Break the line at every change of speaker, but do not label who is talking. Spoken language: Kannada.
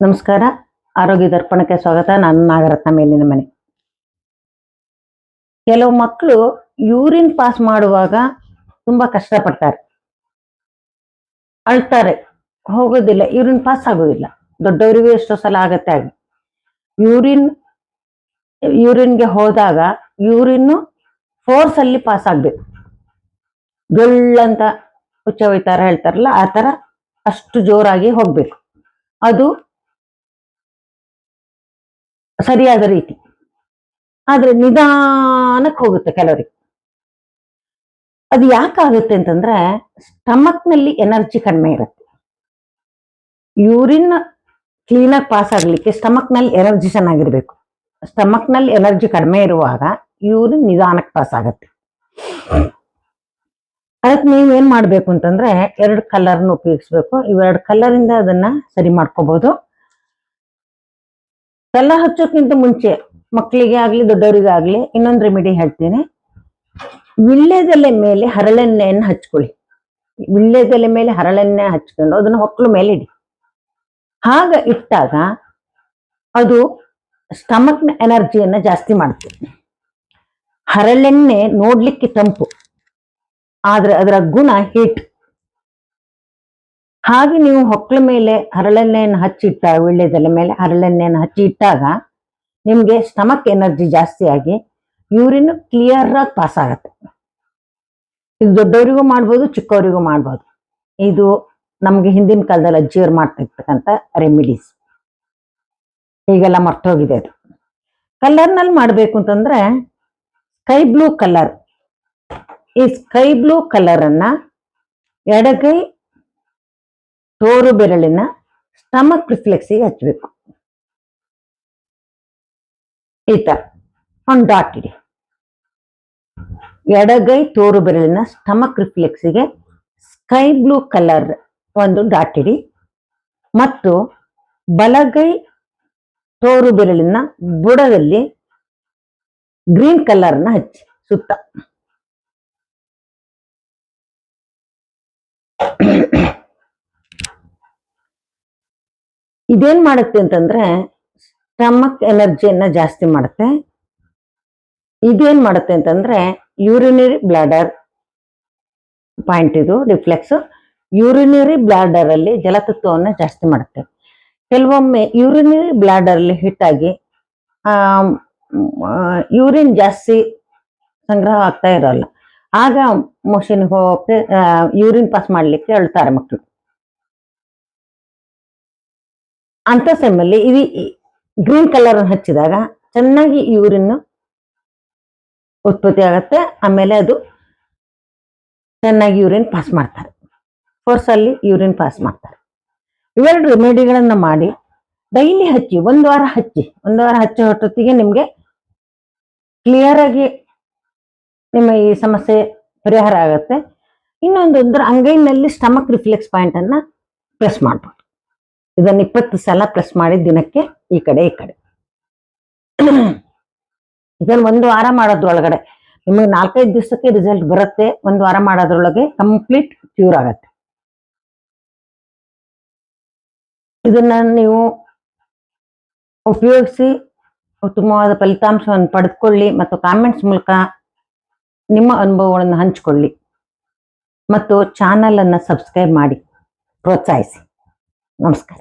ನಮಸ್ಕಾರ. ಆರೋಗ್ಯ ದರ್ಪಣಕ್ಕೆ ಸ್ವಾಗತ. ನಾನು ನಾಗರತ್ನ ಮೇಲಿನ ಮನೆ. ಕೆಲವು ಮಕ್ಕಳು ಯೂರಿನ್ ಪಾಸ್ ಮಾಡುವಾಗ ತುಂಬಾ ಕಷ್ಟಪಡ್ತಾರೆ. ಅಳ್ತಾರೆ. ಹೋಗೋದಿಲ್ಲ. ಯೂರಿನ್ ಪಾಸ್ ಆಗೋದಿಲ್ಲ. ದೊಡ್ಡವರಿಗೂ ಎಷ್ಟೋ ಸಲ ಆಗತ್ತೆ ಆಗಿ ಯೂರಿನ್, ಯೂರಿನ್ಗೆ ಹೋದಾಗ ಯೂರಿನ್ ಫೋರ್ಸ್ ಅಲ್ಲಿ ಪಾಸ್ ಆಗ್ಬೇಕು. ಜೊಳ್ಳಂತ ಹುಚ್ಚ ಹೋಯ್ತಾರ ಹೇಳ್ತಾರಲ್ಲ, ಆ ತರ ಅಷ್ಟು ಜೋರಾಗಿ ಹೋಗಬೇಕು. ಅದು ಸರಿಯಾದ ರೀತಿ. ಆದರೆ ನಿಧಾನಕ್ಕೆ ಹೋಗುತ್ತೆ ಕೆಲವರಿಗೆ. ಅದು ಯಾಕಾಗುತ್ತೆ ಅಂತಂದ್ರೆ ಸ್ಟಮಕ್ನಲ್ಲಿ ಎನರ್ಜಿ ಕಡಿಮೆ ಇರುತ್ತೆ. ಯೂರಿನ್ ಕ್ಲೀನಾಗಿ ಪಾಸ್ ಆಗಲಿಕ್ಕೆ ಸ್ಟಮಕ್ನಲ್ಲಿ ಎನರ್ಜಿ ಚೆನ್ನಾಗಿರ್ಬೇಕು. ಸ್ಟಮಕ್ನಲ್ಲಿ ಎನರ್ಜಿ ಕಡಿಮೆ ಇರುವಾಗ ಯೂರಿನ್ ನಿಧಾನಕ್ಕೆ ಪಾಸ್ ಆಗುತ್ತೆ. ಅದಕ್ಕೆ ನೀವು ಏನ್ ಮಾಡ್ಬೇಕು ಅಂತಂದ್ರೆ ಎರಡು ಕಲರ್ನ ಉಪಯೋಗಿಸ್ಬೇಕು. ಇವೆರಡು ಕಲರಿಂದ ಅದನ್ನ ಸರಿ ಮಾಡ್ಕೋಬಹುದು ಕಲರ್ ಹಚ್ಚೋಕ್ಕಿಂತ ಮುಂಚೆ ಮಕ್ಕಳಿಗೆ ಆಗ್ಲಿ, ದೊಡ್ಡವರಿಗೆ ಆಗ್ಲಿ ಇನ್ನೊಂದು ರೆಮಿಡಿ ಹೇಳ್ತೀನಿ. ವಿಳ್ಳೆದೆಲೆ ಮೇಲೆ ಹರಳೆಣ್ಣೆಯನ್ನು ಹಚ್ಕೊಳ್ಳಿ. ವಿಳ್ಳೆದೆಲೆ ಮೇಲೆ ಹರಳೆಣ್ಣೆ ಹಚ್ಕೊಂಡು ಅದನ್ನ ಹೊಕ್ಕಳು ಮೇಲೆ ಇಡಿ. ಹಾಗ ಇಟ್ಟಾಗ ಅದು ಸ್ಟಮಕ್ನ ಎನರ್ಜಿಯನ್ನ ಜಾಸ್ತಿ ಮಾಡುತ್ತೆ ಹರಳೆಣ್ಣೆ ನೋಡ್ಲಿಕ್ಕೆ ತಂಪು. ಆದ್ರೆ ಅದರ ಗುಣ ಹಿಟ್. ಹಾಗೆ ನೀವು ಹೊಕ್ಕಳ ಮೇಲೆ ಹರಳೆಣ್ಣೆಯನ್ನು ಹಚ್ಚಿಟ್ಟ ವಿಳ್ಳೆದೆಲೆ ಮೇಲೆ ಹರಳೆಣ್ಣೆಯನ್ನು ಹಚ್ಚಿ ಇಟ್ಟಾಗ ನಿಮ್ಗೆ ಸ್ಟಮಕ್ ಎನರ್ಜಿ ಜಾಸ್ತಿ ಆಗಿ ಯೂರಿನ್ ಕ್ಲಿಯರ್ ಆಗಿ ಪಾಸ್ ಆಗತ್ತೆ. ಇದು ದೊಡ್ಡವರಿಗೂ ಮಾಡ್ಬೋದು, ಚಿಕ್ಕವರಿಗೂ ಮಾಡ್ಬೋದು. ಇದು ನಮ್ಗೆ ಹಿಂದಿನ ಕಾಲದಲ್ಲಿ ಅಜ್ಜಿಯವ್ರು ಮಾಡ್ತಿರ್ತಕ್ಕಂಥ ರೆಮಿಡೀಸ್ ಈಗೆಲ್ಲ ಮರ್ತೋಗಿದೆ ಅದು. ಕಲರ್ನಲ್ಲಿ ಮಾಡಬೇಕು ಅಂತಂದ್ರೆ ಸ್ಕೈ ಬ್ಲೂ ಕಲರ್ ಈ ಸ್ಕೈ ಬ್ಲೂ ಕಲರ್ ಅನ್ನ ಎಡಗೈ ತೋರು ಬೆರಳಿನ ಸ್ಟಮಕ್ ರಿಫ್ಲೆಕ್ಸಿಗೆ ಹಚ್ಚಬೇಕು ಈ ತರ, ಒಂದು ಡಾಟ್ ಇಡಿ. ಎಡಗೈ ತೋರು ಬೆರಳಿನ ಸ್ಟಮಕ್ ರಿಫ್ಲೆಕ್ಸಿಗೆ ಸ್ಕೈ ಬ್ಲೂ ಕಲರ್ ಒಂದು ಡಾಟ್ ಇಡಿ. ಮತ್ತು ಬಲಗೈ ತೋರು ಬೆರಳಿನ ಬುಡದಲ್ಲಿ ಗ್ರೀನ್ ಕಲರ್ನ ಹಚ್ಚಿ ಸುತ್ತ. ಇದೇನ್ ಮಾಡುತ್ತೆ ಅಂತಂದ್ರೆ ಸ್ಟಮಕ್ ಎನರ್ಜಿಯನ್ನ ಜಾಸ್ತಿ ಮಾಡುತ್ತೆ. ಇದೇನ್ ಮಾಡುತ್ತೆ ಅಂತಂದ್ರೆ ಯೂರಿನರಿ ಬ್ಲಾಡರ್ ಪಾಯಿಂಟ್ ಇದು, ರಿಫ್ಲೆಕ್ಸ್. ಯೂರಿನರಿ ಬ್ಲಾಡರ್ ಅಲ್ಲಿ ಜಲತತ್ವವನ್ನ ಜಾಸ್ತಿ ಮಾಡುತ್ತೆ. ಕೆಲವೊಮ್ಮೆ ಯೂರಿನರಿ ಬ್ಲಾಡರ್ ಅಲ್ಲಿ ಹಿಟ್ ಆಗಿ ಯೂರಿನ್ ಜಾಸ್ತಿ ಸಂಗ್ರಹ ಆಗ್ತಾ ಇರೋಲ್ಲ. ಆಗ ಮೋಷನ್ ಹೋಗಿ ಯೂರಿನ್ ಪಾಸ್ ಮಾಡ್ಲಿಕ್ಕೆ ಹೇಳ್ತಾರೆ ಮಕ್ಕಳು ಅಂತ ಸೆಮ್ಮಲ್ಲಿ ಇದು ಗ್ರೀನ್ ಕಲರ್ ಹಚ್ಚಿದಾಗ ಚೆನ್ನಾಗಿ ಯೂರಿನ್ ಉತ್ಪತ್ತಿ ಆಗತ್ತೆ. ಆಮೇಲೆ ಅದು ಚೆನ್ನಾಗಿ ಯೂರಿನ್ ಪಾಸ್ ಮಾಡ್ತಾರೆ. ಫೋರ್ಸಲ್ಲಿ ಯೂರಿನ್ ಪಾಸ್ ಮಾಡ್ತಾರೆ. ಇವೆರಡು ರೆಮಿಡಿಗಳನ್ನ ಮಾಡಿ ಡೈಲಿ ಹಚ್ಚಿ, ಒಂದು ವಾರ ಹಚ್ಚಿ, ಒಂದು ವಾರ ಹಚ್ಚೋ ಹೊಟ್ಟೊತ್ತಿಗೆ ನಿಮ್ಗೆ ಕ್ಲಿಯರ್ ಆಗಿ ನಿಮ್ಮ ಈ ಸಮಸ್ಯೆ ಪರಿಹಾರ ಆಗುತ್ತೆ. ಇನ್ನೊಂದು ಅಂದ್ರೆ ಅಂಗೈನಲ್ಲಿ ಸ್ಟಮಕ್ ರಿಫ್ಲೆಕ್ಸ್ ಪಾಯಿಂಟ್ ಅನ್ನ ಪ್ರೆಸ್ ಮಾಡ್ಬೋದು. ಇದನ್ನ ಇಪ್ಪತ್ತು ಸಲ ಪ್ರೆಸ್ ಮಾಡಿ ದಿನಕ್ಕೆ ಈ ಕಡೆ ಈ ಕಡೆ. ಇದನ್ನ ಒಂದು ವಾರ ಮಾಡೋದ್ರೊಳಗಡೆ ನಿಮಗೆ ನಾಲ್ಕೈದು ದಿವಸಕ್ಕೆ ರಿಸಲ್ಟ್ ಬರುತ್ತೆ. ಒಂದು ವಾರ ಮಾಡೋದ್ರೊಳಗೆ ಕಂಪ್ಲೀಟ್ ಕ್ಯೂರ್ ಆಗತ್ತೆ. ಇದನ್ನ ನೀವು ಉಪಯೋಗಿಸಿ, ಉತ್ತಮವಾದ ಫಲಿತಾಂಶವನ್ನು ಪಡೆದುಕೊಳ್ಳಿ ಮತ್ತು ಕಾಮೆಂಟ್ಸ್ ಮೂಲಕ ನಿಮ್ಮ ಅನುಭವಗಳನ್ನು ಹಂಚಿಕೊಳ್ಳಿ ಮತ್ತು ಚಾನಲನ್ನು ಸಬ್ಸ್ಕ್ರೈಬ್ ಮಾಡಿ ಪ್ರೋತ್ಸಾಹಿಸಿ. ನಮಸ್ಕಾರ.